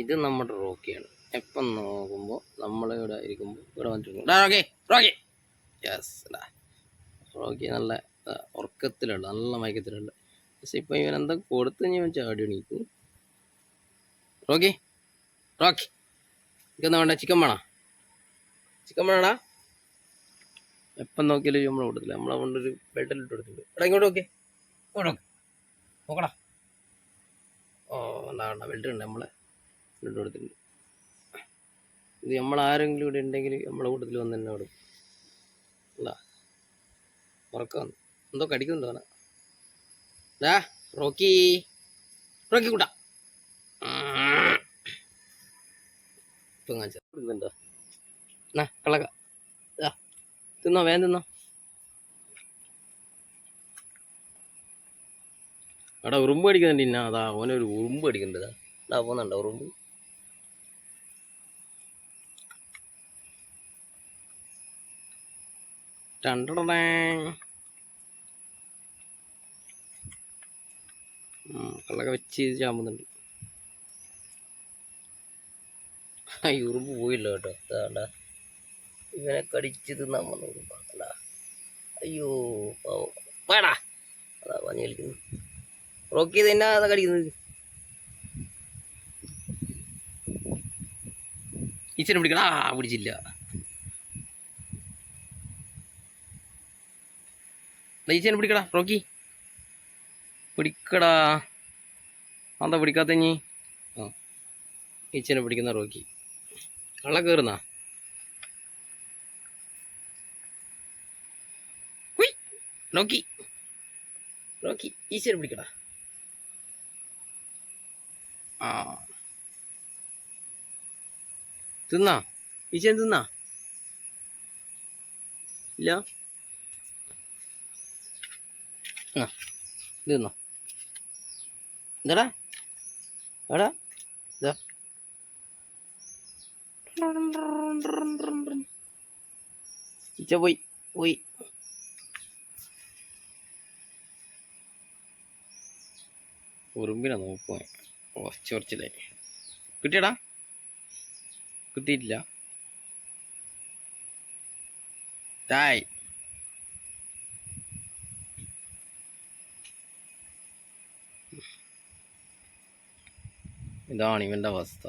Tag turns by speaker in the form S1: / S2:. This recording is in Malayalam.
S1: ഇത് നമ്മുടെ റോക്കിയാണ്. എപ്പം നോക്കുമ്പോൾ നമ്മളിവിടെ ഇരിക്കുമ്പോൾ ഇവിടെ വന്നിരിക്കും റോക്കി റോക്കി. യെസ് റോക്കി നല്ല ഉറക്കത്തിലുണ്ട് നല്ല മയക്കത്തിലുണ്ട്. പക്ഷെ ഇപ്പം ഇവൻ എന്താ കൊടുത്ത് ഞാൻ ചാടി എണീക്കും. Rocky Rocky. എനിക്കെന്താ വേണ്ട ചിക്കൻ വേണോ? ചിക്കൻ വേണോടാ? എപ്പം നോക്കിയാലും നമ്മളെ കൊടുത്തില്ല നമ്മളെ കൊണ്ടൊരു ഇട്ട് കൊടുത്തിട്ടുണ്ട്. എടാ ഇങ്ങോട്ട് നോക്കി. ഇങ്ങോട്ട് നോക്കി. നോക്കടാ. ഓ എന്താ വേണ്ട ബെൽറ്റ് നമ്മളെ? ഇട്ട് കൊടുത്തിട്ടുണ്ട്. ഇത് നമ്മളാരെങ്കിലും ഇവിടെ ഉണ്ടെങ്കിൽ നമ്മളെ കൂട്ടത്തിൽ വന്ന് തന്നെ കൊടുക്കും. അല്ല ഉറക്കം എന്തോ കടിക്കുന്നുണ്ടോ അവനെ ഡാ റോക്കി. റോക്കി കൂട്ടാ. ഇപ്പം കാണിച്ചോ എന്നാ കളക. തിന്നോ വേഗം തിന്നോ. എടാ ഉറുമ്പ് അടിക്കുന്നുണ്ട് ഇന്ന. അതാ ഓനൊരു ഉറുമ്പ് അടിക്കുന്നുണ്ട് ഇതാ പോകുന്നുണ്ടോ ഉറുമ്പ്. കള്ളൊക്കെ വെച്ച് ചാമ്പുന്നുണ്ട്. ഉറുമ്പ് പോയില്ല കേട്ടോ. അതാണ്ട ഇവനെ കടിച്ച് തിന്നാൻ വന്നു അയ്യോ പാവം. വേടാ. അതാ പഞ്ഞു കളിക്കുന്നു റോക്കി എന്നാ അതാ കടിക്കുന്നത്? ഈച്ചനെ ആ പിടിച്ചില്ല. ദാ പിടിക്കടാ റോക്കി. പിടിക്കടാ. അതാ പിടിക്കാത്ത ഇനി ആ ഈച്ചനെ പിടിക്കുന്ന റോക്കി. കള്ള കയറുന്നാ റോക്കി. റോക്കി ഈശ്വരൻ പിടിക്കടാ. ആ. തിന്നാ? ഈശ്വരൻ തിന്നാ? ഇല്ല? ആ ഇത് തിന്നോ എന്താടാ എടാ ഇതാ. ഈച്ച പോയി പോയി. ഉറുമ്പിനെ നോക്കുക കുറച്ച് ചൊറിച്ചില്ലേ കിട്ടിയടാ. കിട്ടിയിട്ടില്ല. തായ് ഇതാണ് ഇവന്റെ അവസ്ഥ.